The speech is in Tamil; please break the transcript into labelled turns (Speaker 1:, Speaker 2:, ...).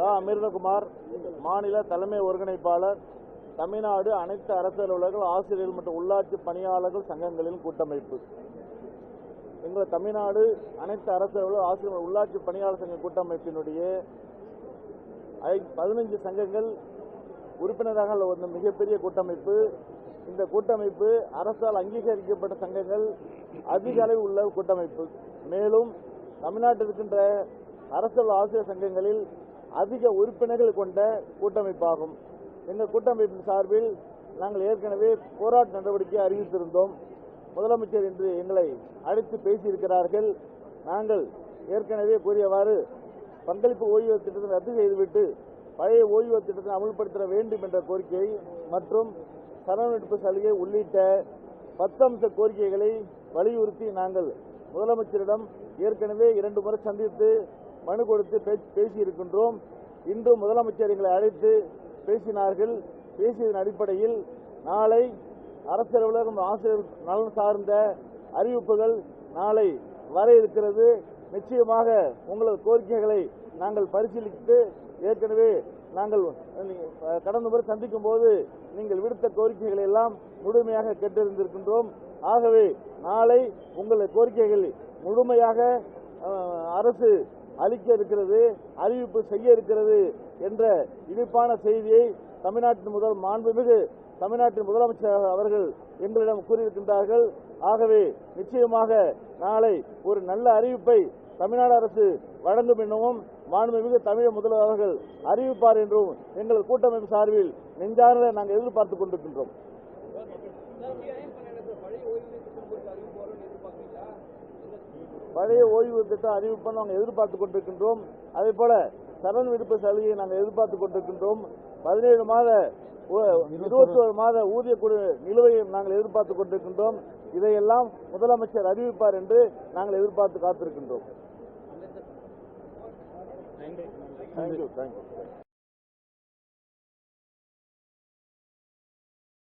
Speaker 1: தா அமிர்தகுமார் மாநில தலைமை ஒருங்கிணைப்பாளர் தமிழ்நாடு அனைத்து அரசு அலுவலர்கள் ஆசிரியர்கள் மற்றும் உள்ளாட்சி பணியாளர்கள் சங்கங்களின் கூட்டமைப்பு. எங்கள் தமிழ்நாடு அனைத்து அரசு அலுவலர் ஆசிரியர் உள்ளாட்சி பணியாளர் சங்க கூட்டமைப்பினுடைய ஐ- பதினைஞ்சு சங்கங்கள் உறுப்பினராக உள்ள மிகப்பெரிய கூட்டமைப்பு. இந்த கூட்டமைப்பு அரசால் அங்கீகரிக்கப்பட்ட சங்கங்கள் அதிக அளவில் உள்ள கூட்டமைப்பு. மேலும் தமிழ்நாட்டில் இருக்கின்ற அரசு ஆசிரியர் சங்கங்களில் அதிக உறுப்பினர்கள் கொண்ட கூட்டமைப்பாகும். எங்கள் கூட்டமைப்பின் சார்பில் நாங்கள் ஏற்கனவே போராட்ட நடவடிக்கை அறிவித்திருந்தோம். முதலமைச்சர் இன்று எங்களை அழைத்து பேசியிருக்கிறார்கள். நாங்கள் ஏற்கனவே கூறியவாறு பங்களிப்பு ஓய்வு திட்டத்தை ரத்து செய்துவிட்டு பழைய ஓய்வு திட்டத்தை அமல்படுத்த வேண்டும் என்ற கோரிக்கை மற்றும் சரணமிப்பு சலுகை உள்ளிட்ட பத்தம்ச கோரிக்கைகளை வலியுறுத்தி நாங்கள் முதலமைச்சரிடம் ஏற்கனவே இரண்டு முறை சந்தித்து மனு கொடுத்து பேசியிருக்கின்றோம். இன்று முதலமைச்சர் எங்களை அழைத்து பேசினார்கள். பேசியதன் அடிப்படையில் நாளை அரசு அலுவலகம் ஆசிரியர் நலன் சார்ந்த அறிவிப்புகள் நாளை வர இருக்கிறது. நிச்சயமாக உங்களது கோரிக்கைகளை நாங்கள் பரிசீலித்து ஏற்கனவே நாங்கள் கடந்த முறை சந்திக்கும் போது நீங்கள் விடுத்த கோரிக்கைகளை எல்லாம் முழுமையாக கேட்டிருந்திருக்கின்றோம் ஆகவே நாளை உங்களது கோரிக்கைகள் முழுமையாக அரசு அளிக்க இருக்கிறது அறிவிப்பு செய்ய இருக்கிறது என்ற இனிப்பான செய்தியை தமிழ்நாட்டின் முதல் மாண்புமிகு தமிழ்நாட்டின் முதலமைச்சர் அவர்கள் எங்களிடம் கூறியிருக்கின்றார்கள். ஆகவே நிச்சயமாக நாளை ஒரு நல்ல அறிவிப்பை தமிழ்நாடு அரசு வழங்கும் எனவும் மாண்புமிகு தமிழக முதல்வர் அவர்கள் அறிவிப்பார் என்றும் எங்கள் கூட்டமைப்பு சார்பில் நெஞ்சார நாங்கள் எதிர்பார்த்துக் கொண்டிருக்கின்றோம். பழைய ஓய்வு திட்டம் அறிவிப்பை நாங்கள் எதிர்பார்த்துக் கொண்டிருக்கின்றோம். அதே போல சரண் விடுப்பு சலுகையை நாங்கள் எதிர்பார்த்துக் கொண்டிருக்கின்றோம். பதினேழு மாத இருபத்தி ஒரு மாத ஊதிய குழு நிலுவையை நாங்கள் எதிர்பார்த்துக் கொண்டிருக்கின்றோம். இதையெல்லாம் முதலமைச்சர் அறிவிப்பார் என்று நாங்கள் எதிர்பார்த்து காத்திருக்கின்றோம். Thank you thank you